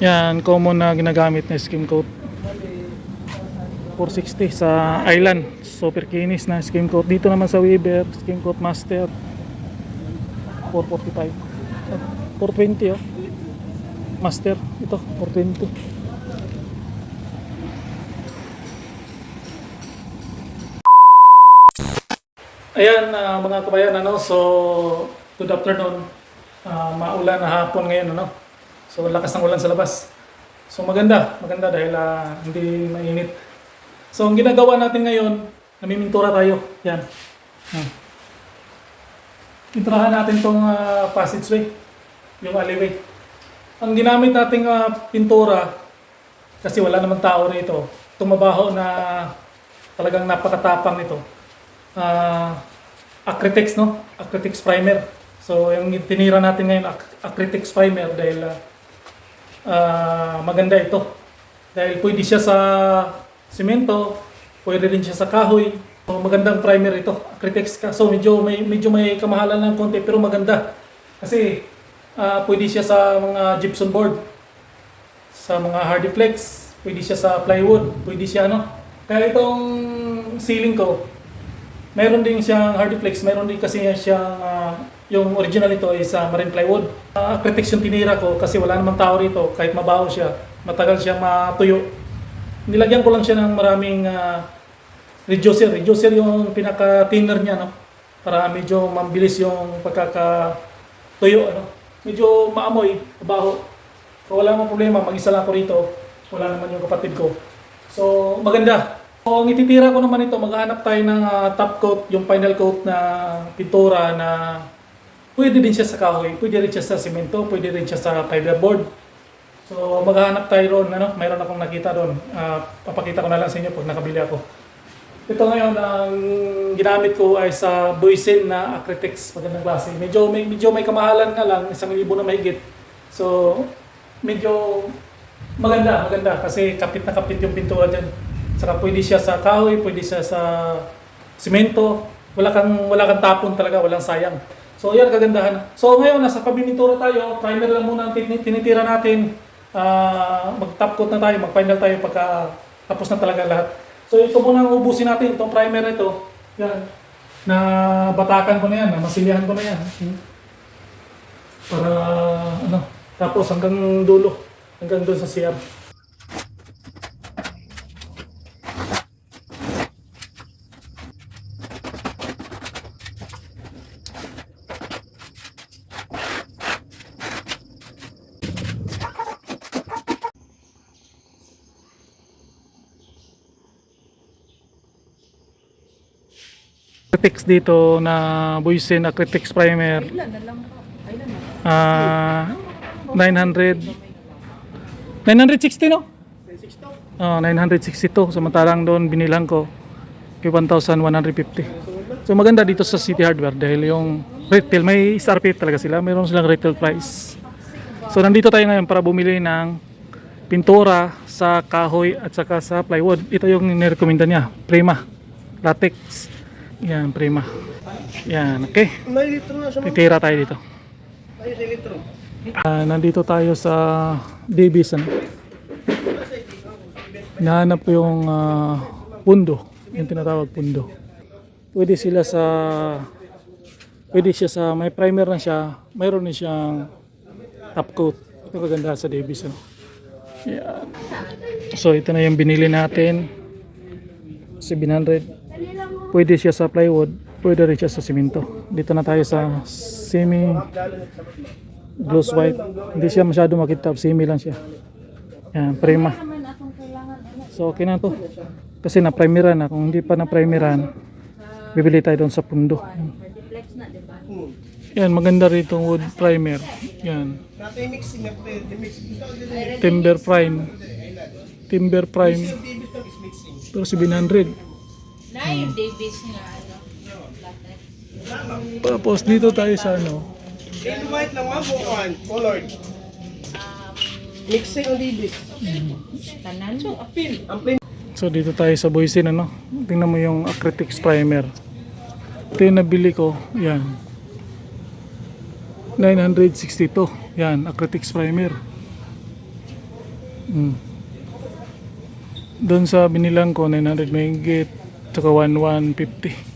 Yan, common na ginagamit na skim coat. 460 sa Island. Super kinis na skim coat. Dito naman sa Weber, skim coat master. 445. 420 oh. Master. Ito, 420. Ayan ah, mga kabayan ano, so good afternoon. Ah, maulan na hapon ngayon ano. So lakas ng ulan sa labas. So maganda, maganda dahil ah, hindi mainit. So ang ginagawa natin ngayon, namimintura tayo. Yan. Hmm. Pinturahan natin tong ah, passageway, yung alleyway. Ang ginamit nating ah, pintura, kasi wala namang tao rito, itong mabaho na talagang napakatapang nito. Ah, Acritex, no? Acritex primer. So, yung tinira natin ngayon, Ac- Acritex primer dahil ah, ah, maganda ito. Dahil pwede siya sa simento, pwede rin siya sa kahoy. So, magandang primer ito, Acritex ka. So, medyo may, medyo may kamahalan ng konti, pero maganda. Kasi, ah, pwede siya sa mga gypsum board, sa mga hardiflex, pwede siya sa plywood, pwede siya ano. Kaya itong ceiling ko, Meron din siyang hardiflex, meron din kasi siyang ah, yung original ito is sa marine plywood. Uh, Acritex yung tinira ko kasi wala namang tao rito kahit mabaho siya, matagal siyang matuyo. Nilagyan ko lang siya ng maraming ah, reducer. Reducer yung pinaka-thinner niya no para medyo mabilis yung pagkakatuyo ano. Medyo maamoy, mabaho. So wala namang problema, mag-isa lang ako rito. Wala naman yung kapatid ko. So maganda, So, ang ititira ko naman ito, maghanap tayo ng ah, top coat, yung final coat na pintura na pwede din siya sa kahoy, pwede rin siya sa simento, pwede rin siya sa fiberboard. So, maghanap tayo ron, ano, mayroon akong nakita ron. Ah, papakita ko na lang sa inyo pag nakabili ako. Ito ngayon, ang ginamit ko ay sa Boysen na Acritex, magandang klase. Medyo may, medyo may kamahalan nga lang, isang libo na mahigit. So, medyo maganda, maganda kasi kapit na kapit yung pintura dyan. Saka pwede siya sa kahoy, pwede siya sa simento. Wala kang wala kang tapon talaga, walang sayang. So yan kagandahan. So ngayon nasa pabimitura tayo, primer lang muna ang tin- tinitira natin. Ah, mag-top coat na tayo, mag-final tayo pagka tapos na talaga lahat. So ito muna ang ubusin natin, itong primer ito. Yan. Na batakan ko na yan, na masilihan ko na yan. Hmm. Para ano, tapos hanggang dulo, hanggang doon sa CR. Acritex dito na Boysen Acritex Primer. Ah, 900 960 no? Oh, 962 samantalang doon binilang ko kay 1,150. So maganda dito sa City Hardware dahil yung retail may SRP talaga sila, mayroon silang retail price. So nandito tayo ngayon para bumili ng pintura sa kahoy at saka sa plywood. Ito yung nirekomenda niya, Prima, latex. Yan, Prima. Yan, okay. Na. Titira tayo dito. Tayo sa litro. Ah, nandito tayo sa Davis. Ano? Nahanap ko yung ah, pundo. Yung tinatawag pundo. Pwede sila sa... Pwede siya sa... May primer na siya. Mayroon din siyang top coat. Ito kaganda sa Davis. Ano? Yan. So ito na yung binili natin. 700. Pwede siya sa plywood. Pwede rin siya sa simento. Dito na tayo sa semi gloss white. Hindi siya masyado makita, semi lang siya. Yan, prima. So okay na to. Kasi na primeran. Kung hindi pa na primeran, bibili tayo doon sa pundo. Yan, maganda rito wood primer. Yan, timber prime. Timber prime. Pero 700. Na yung Davis nga ano. latte. Tapos dito tayo sa ano. Red white lang mga bukuan. Colored. Mixing ang Davis. Tanan. Ang plain. So dito tayo sa Boysen ano. Tingnan mo yung Acritex primer. Ito yung nabili ko. Yan. 962. Yan, Acritex primer. Mm. Doon sa binilang ko, 900 megit, saka 1150.